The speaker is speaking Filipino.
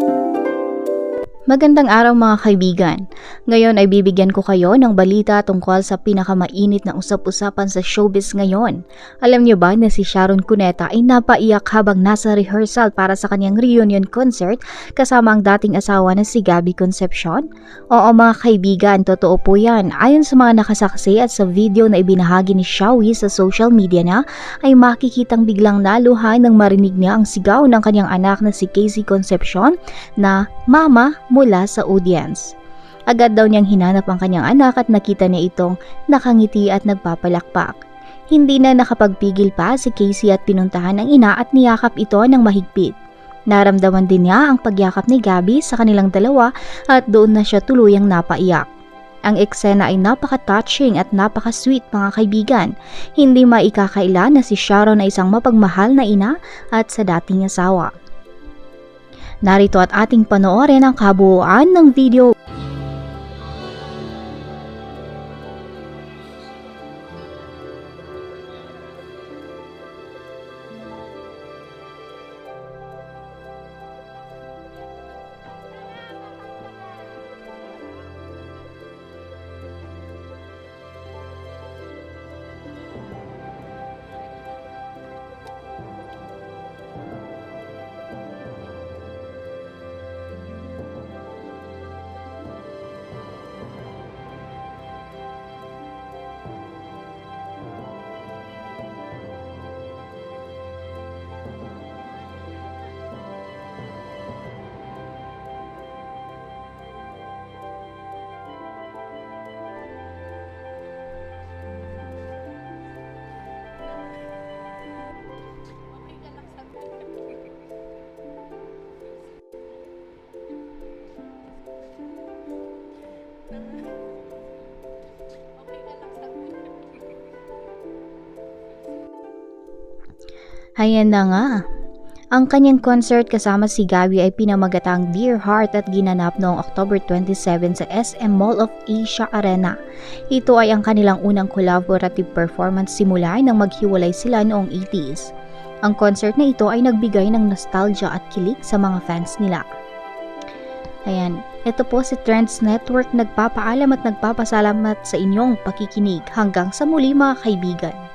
Thank you. Magandang araw mga kaibigan. Ngayon ay bibigyan ko kayo ng balita tungkol sa pinakamainit na usap-usapan sa showbiz ngayon. Alam niyo ba na si Sharon Cuneta ay napaiyak habang nasa rehearsal para sa kanyang reunion concert kasama ang dating asawa na si Gabby Concepcion? Oo mga kaibigan, totoo po yan. Ayon sa mga nakasaksi at sa video na ibinahagi ni Shawi sa social media na ay makikitang biglang naluhan nang marinig niya ang sigaw ng kanyang anak na si Casey Concepcion na Mama mula sa audience. Agad daw niyang hinanap ang kanyang anak at nakita niya itong nakangiti at nagpapalakpak. Hindi na nakapagpigil pa si Casey at pinuntahan ng ina at niyakap ito ng mahigpit. Naramdaman din niya ang pagyakap ni Gabby sa kanilang dalawa at doon na siya tuluyang napaiyak. Ang eksena ay napaka-touching at napaka-sweet mga kaibigan. Hindi maikakaila na si Sharon ay isang mapagmahal na ina at sa dating asawa. Narito at ating panoorin ang kabuuan ng video. Ayan na nga. Ang kanyang concert kasama si Gabby ay pinamagatang Dear Heart at ginanap noong October 27 sa SM Mall of Asia Arena. Ito ay ang kanilang unang collaborative performance simula nang maghiwalay sila noong 80s. Ang concert na ito ay nagbigay ng nostalgia at kilig sa mga fans nila. Ayan, ito po si Trends Network nagpapaalam at nagpapasalamat sa inyong pakikinig. Hanggang sa muli mga kaibigan.